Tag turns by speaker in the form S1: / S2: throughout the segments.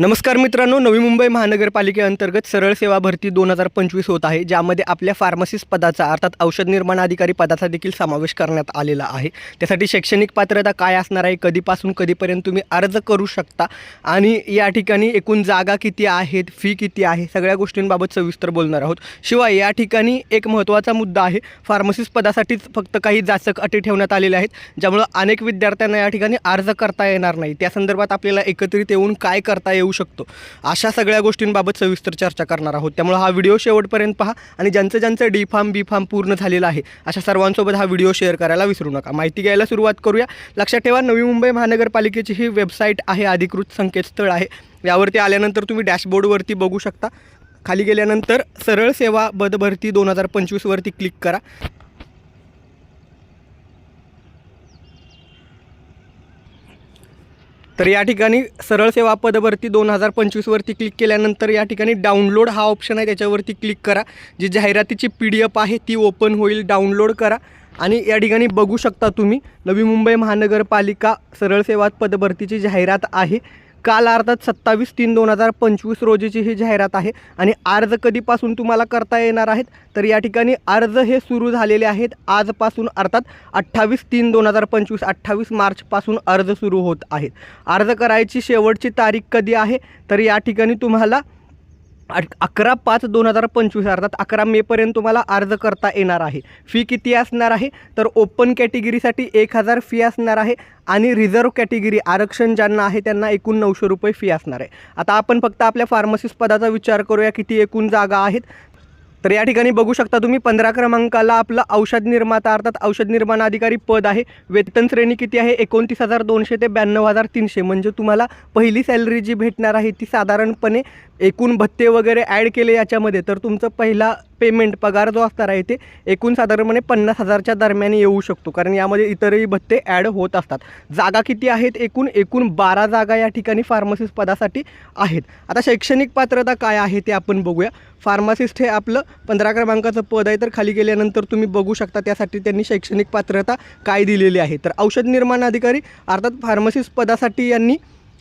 S1: नमस्कार मित्रांनो नवी मुंबई महानगरपालिकेअंतर्गत सरळ सेवा भरती दोन हजार पंचवीस होत आहे ज्यामध्ये आपल्या फार्मसिस्ट पदाचा अर्थात औषध निर्माण अधिकारी पदाचा देखील समावेश करण्यात आलेला आहे. त्यासाठी शैक्षणिक पात्रता काय असणार आहे कधीपासून कधीपर्यंत तुम्ही अर्ज करू शकता आणि या ठिकाणी एकूण जागा किती आहेत फी किती आहे सगळ्या गोष्टींबाबत सविस्तर बोलणार आहोत. शिवाय या ठिकाणी एक महत्त्वाचा मुद्दा आहे फार्मसिस्ट पदासाठीच फक्त काही जाचक अटी ठेवण्यात आलेल्या आहेत ज्यामुळं अनेक विद्यार्थ्यांना या ठिकाणी अर्ज करता येणार नाही. त्या संदर्भात आपल्याला एकत्रित येऊन काय करता येऊ शकतो. अशा सगळ्या गोष्टींबाबत सविस्तर चर्चा करणार आहोत. त्यामुळे हा व्हिडिओ शेवटपर्यंत पहा आणि ज्यांचं ज्यांचं डी फार्म बी फार्म पूर्ण झालेलं आहे अशा सर्वांसोबत हा व्हिडिओ शेअर करायला विसरू नका. माहिती घ्यायला सुरुवात करूया. लक्षात ठेवा नवी मुंबई महानगरपालिकेची ही वेबसाईट आहे अधिकृत संकेतस्थळ आहे. यावरती आल्यानंतर तुम्ही डॅशबोर्डवरती बघू शकता. खाली गेल्यानंतर सरळ सेवा पदभरती दोन हजार पंचवीसवरती क्लिक करा. तर या ठिकाणी सरळ सेवा पदभरती दोन हजार पंचवीसवरती क्लिक केल्यानंतर या ठिकाणी डाउनलोड हा ऑप्शन आहे त्याच्यावरती क्लिक करा. जी जाहिरातीची पी डी एफ आहे ती ओपन होईल डाउनलोड करा. आणि या ठिकाणी बघू शकता तुम्ही नवी मुंबई महानगरपालिका सरळ सेवा पदभरतीची जाहिरात आहे. काल अर्थात सत्तावीस तीन दोन हजार पंचवीस रोजीची ही जाहिरात आहे. आणि अर्ज कधीपासून तुम्हाला करता येणार आहेत? तर या ठिकाणी अर्ज हे सुरू झालेले आहेत. आजपासून अर्थात अठ्ठावीस तीन दोन हजार पंचवीस अठ्ठावीस मार्चपासून अर्ज सुरू होत आहेत. अर्ज करायची शेवटची तारीख कधी आहे? तर या ठिकाणी तुम्हाला अकरा पाच दोन हजार पंचवीस अर्थात अकरा मेपर्यंत तुम्हाला अर्ज करता येणार आहे. फी किती असणार आहे? तर ओपन कॅटेगरीसाठी एक हजार फी असणार आहे आणि रिझर्व कॅटेगरी आरक्षण ज्यांना आहे त्यांना एकूण नऊशे रुपये फी असणार आहे. आता आपण फक्त आपल्या फार्मसिस्ट पदाचा विचार करूया किती एकूण जागा आहेत. तर या ठिकाणी बघू शकता तुम्ही पंधरा क्रमांकाला आपलं औषध निर्माता अर्थात औषध निर्माण अधिकारी पद आहे. वेतन श्रेणी किती आहे? एकोणतीस हजार दोनशे ते ब्याण्णव हजार तीनशे. म्हणजे तुम्हाला पहिली सॅलरी जी भेटणार आहे ती साधारणपणे एकूण भत्ते वगैरे ॲड केले याच्यामध्ये. तर तुमचं पहिला पेमेंट पगार जो असणार आहे ते एकूण साधारणपणे पन्नास हजारच्या दरम्यान येऊ शकतो. कारण यामध्ये इतरही भत्ते ॲड होत असतात. जागा किती आहेत? एकूण एकूण बारा जागा या ठिकाणी फार्मसिस्ट पदासाठी आहेत. आता शैक्षणिक पात्रता काय आहे ते आपण बघूया. फार्मासिस्ट हे आपलं पंधरा क्रमांकाचं पद आहे तर खाली गेल्यानंतर तुम्ही बघू शकता त्यासाठी त्यांनी शैक्षणिक पात्रता काय दिलेली आहे. तर औषध निर्माण अधिकारी अर्थात फार्मसिस्ट पदासाठी यांनी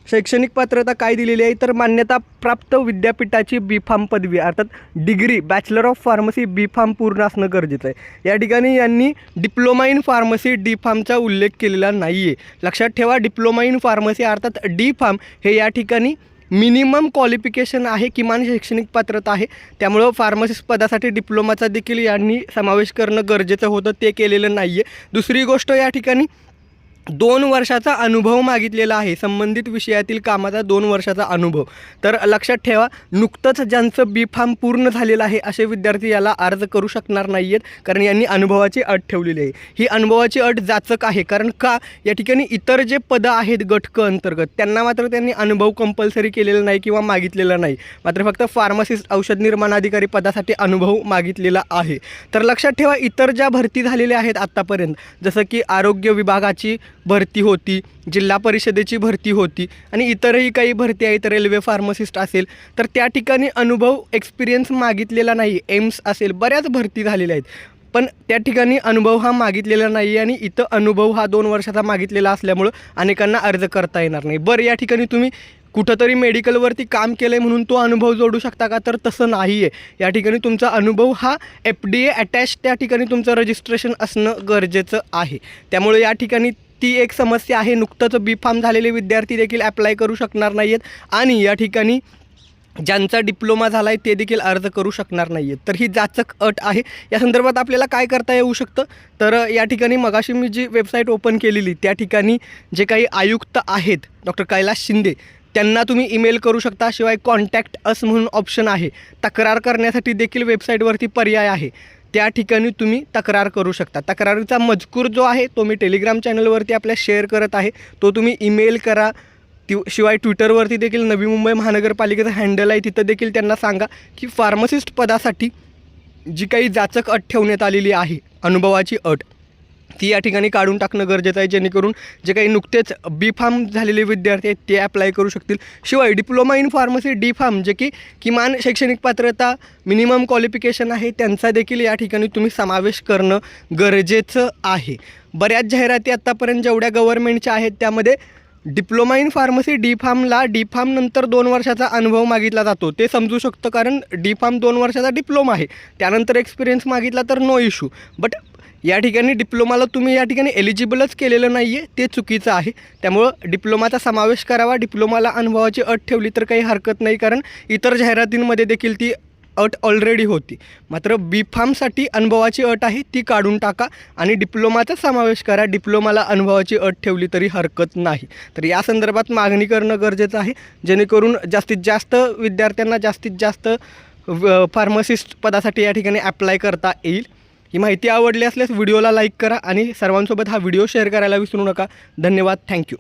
S1: शैक्षणिक पात्रता काय दिलेली आहे तर मान्यता प्राप्त विद्यापीठाची बी फार्म पदवी अर्थात degree bachelor of pharmacy B pharm पूर्ण असणं गरजेचं आहे. या ठिकाणी यांनी डिप्लोमा इन फार्मसी डी फार्मचा उल्लेख केलेला नाही आहे लक्षात ठेवा डिप्लोमा इन फार्मसी अर्थात डी फार्म हे या ठिकाणी मिनिमम क्वालिफिकेशन आहे किमान शैक्षणिक पात्रता आहे. त्यामुळं फार्मसिस्ट पदासाठी डिप्लोमाचा देखील यांनी समावेश करणं गरजेचं होतं ते केलेलं नाही आहे दुसरी गोष्ट या ठिकाणी दोन वर्षाचा अनुभव मागितलेला आहे. संबंधित विषयातील कामाचा दोन वर्षाचा अनुभव. तर लक्षात ठेवा नुकतंच ज्यांचं बी फार्म पूर्ण झालेलं आहे असे विद्यार्थी याला अर्ज करू शकणार नाही आहेत कारण यांनी अनुभवाची अट ठेवलेली आहे. ही अनुभवाची अट जाचक आहे कारण का? या ठिकाणी इतर जे पदं आहेत गटक अंतर्गत त्यांना मात्र त्यांनी अनुभव कंपल्सरी केलेला नाही किंवा मागितलेला नाही. मात्र फक्त फार्मासिस्ट औषध निर्माण अधिकारी पदासाठी अनुभव मागितलेला आहे. तर लक्षात ठेवा इतर ज्या भरती झालेल्या आहेत आत्तापर्यंत जसं की आरोग्य विभागाची भरती होती जिल्हा परिषदेची भरती होती आणि इतरही काही भरती आहेत रेल्वे फार्मसिस्ट असेल तर त्या ठिकाणी अनुभव एक्सपिरियन्स मागितलेला नाही एम्स असेल बऱ्याच भरती झालेल्या आहेत. पण त्या ठिकाणी अनुभव हा मागितलेला नाही आणि इथं अनुभव हा दोन वर्षाचा मागितलेला असल्यामुळं अनेकांना अर्ज करता येणार नाही. बरं या ठिकाणी तुम्ही कुठंतरी मेडिकलवरती काम केलं आहे म्हणून तो अनुभव जोडू शकता का? तर तसं नाही आहे या ठिकाणी तुमचा अनुभव हा एफ डी ए अटॅच त्या ठिकाणी तुमचं रजिस्ट्रेशन असणं गरजेचं आहे. त्यामुळे या ठिकाणी ती एक समस्या आहे. नुकतंच बी फार्म झालेले विद्यार्थी देखील ॲप्लाय करू शकणार नाही आहेत आणि या ठिकाणी ज्यांचा डिप्लोमा झाला आहे ते देखील अर्ज करू शकणार नाही आहेत तर ही जाचक अट आहे. या संदर्भात आपल्याला काय करता येऊ शकतं? तर या ठिकाणी मगाशी मी जी वेबसाईट ओपन केलेली त्या ठिकाणी जे काही आयुक्त आहेत डॉक्टर कैलास शिंदे त्यांना तुम्ही ईमेल करू शकता. शिवाय कॉन्टॅक्ट अस म्हणून ऑप्शन आहे. तक्रार करण्यासाठी देखील वेबसाईटवरती पर्याय आहे. त्या ठिकाणी तुम्ही तक्रार करू शकता. तक्रारीचा मजकूर जो आहे तो मी टेलिग्राम चॅनलवरती आपल्या शेअर करत आहे. तो तुम्ही ईमेल करा. ति शिवाय ट्विटरवरती देखील नवी मुंबई महानगरपालिकेचं हँडल आहे तिथं देखील त्यांना सांगा की फार्मसिस्ट पदासाठी जी काही जाचक अट ठेवण्यात आलेली आहे अनुभवाची अट. ती या ठिकाणी काढून टाकणं गरजेचं आहे जेणेकरून जे काही नुकतेच बी फार्म झालेले विद्यार्थी आहेत ते अप्लाय करू शकतील. शिवाय diploma in pharmacy D pharm जे की किमान शैक्षणिक पात्रता मिनिमम क्वालिफिकेशन आहे त्यांचा देखील या ठिकाणी तुम्ही समावेश करणं गरजेचं आहे. बऱ्याच जाहिराती आत्तापर्यंत जेवढ्या गव्हर्नमेंटच्या आहेत त्यामध्ये डिप्लोमा इन फार्मसी डी फार्मला डी फार्म नंतर दोन वर्षाचा अनुभव मागितला जातो. ते समजू शकतं कारण डी फार्म दोन वर्षाचा डिप्लोमा आहे. त्यानंतर एक्सपिरियन्स मागितला तर नो इशू बट या ठिकाणी डिप्लोमाला तुम्ही या ठिकाणी एलिजिबलच केलेलं नाही आहे ते चुकीचं आहे. त्यामुळं डिप्लोमाचा समावेश करावा डिप्लोमाला अनुभवाची अट ठेवली तर काही हरकत नाही कारण इतर जाहिरातींमध्ये देखील ती अट ऑलरेडी होती. मात्र बी फार्मसाठी अनुभवाची अट आहे ती काढून टाका आणि डिप्लोमाचा समावेश करा. डिप्लोमाला अनुभवाची अट ठेवली तरी हरकत नाही. तर या संदर्भात मागणी करणं गरजेचं आहे. जेणेकरून जास्तीत जास्त विद्यार्थ्यांना जास्तीत जास्त फार्मसिस्ट पदासाठी या ठिकाणी ॲप्लाय करता येईल. ही माहिती आवडली असल्यास व्हिडिओला लाईक करा आणि सर्वांसोबत हा व्हिडिओ शेअर करायला विसरू नका. धन्यवाद. थँक्यू.